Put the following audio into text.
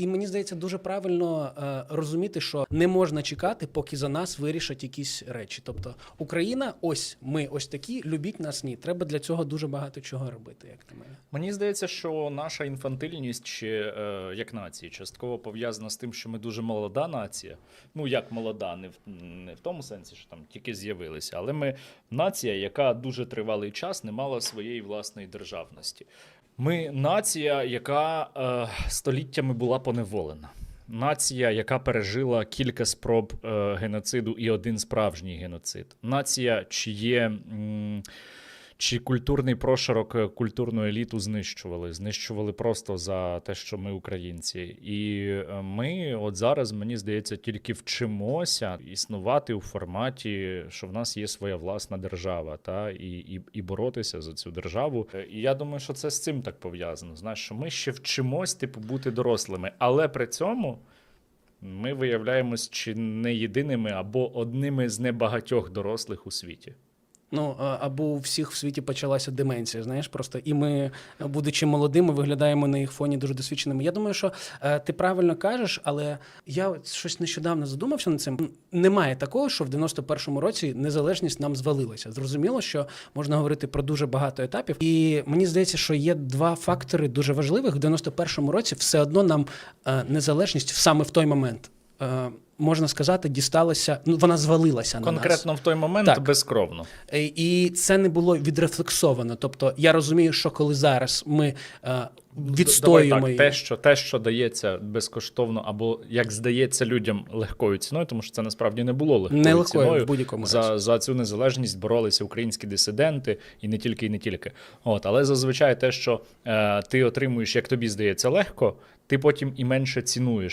І мені здається, дуже правильно е, розуміти, що не можна чекати, поки за нас вирішать якісь речі. Тобто Україна, ось ми ось такі, любіть нас ні. Треба для цього дуже багато чого робити, як на мене. Мені здається, що наша інфантильність ще е, як нації частково пов'язана з тим, що ми дуже молода нація. Ну як молода, не в не в тому сенсі, що там тільки з'явилися, але ми нація, яка дуже тривалий час не мала своєї власної державності. Ми нація, яка е, століттями була поневолена. Нація, яка пережила кілька спроб е, геноциду і один справжній геноцид. Нація, чиє. М- чи культурний прошарок е, культурну еліту знищували? Знищували просто за те, що ми українці. І е, ми, от зараз, мені здається, тільки вчимося існувати у форматі, що в нас є своя власна держава, та і, і, і боротися за цю державу. Е, І я думаю, що це з цим так пов'язано. Знаєш, що ми ще вчимось, типу, бути дорослими, але при цьому. Ми виявляємось чи не єдиними або одними з небагатьох дорослих у світі. Ну або у всіх в світі почалася деменція, знаєш, просто і ми, будучи молодими, виглядаємо на їх фоні дуже досвідченими. Я думаю, що е, ти правильно кажеш, але я щось нещодавно задумався над цим. Немає такого, що в 91-му році незалежність нам звалилася. Зрозуміло, що можна говорити про дуже багато етапів, і мені здається, що є два фактори дуже важливих. В 91-му році все одно нам е, незалежність саме в той момент. Е, Можна сказати, дісталася, ну вона звалилася на нас. Конкретно в той момент Так. безкровно. Е, І це не було відрефлексовано. Тобто я розумію, що коли зараз ми е, відстоюємо Давай так, те, що те, що дається безкоштовно, або як здається людям легкою ціною, тому що це насправді не було легкою Не легкою ціною. в будь-якому за, разі. за цю незалежність боролися українські дисиденти, і не тільки, і не тільки. От, але зазвичай те, що е, ти отримуєш, як тобі здається, легко. Ти потім і менше цінуєш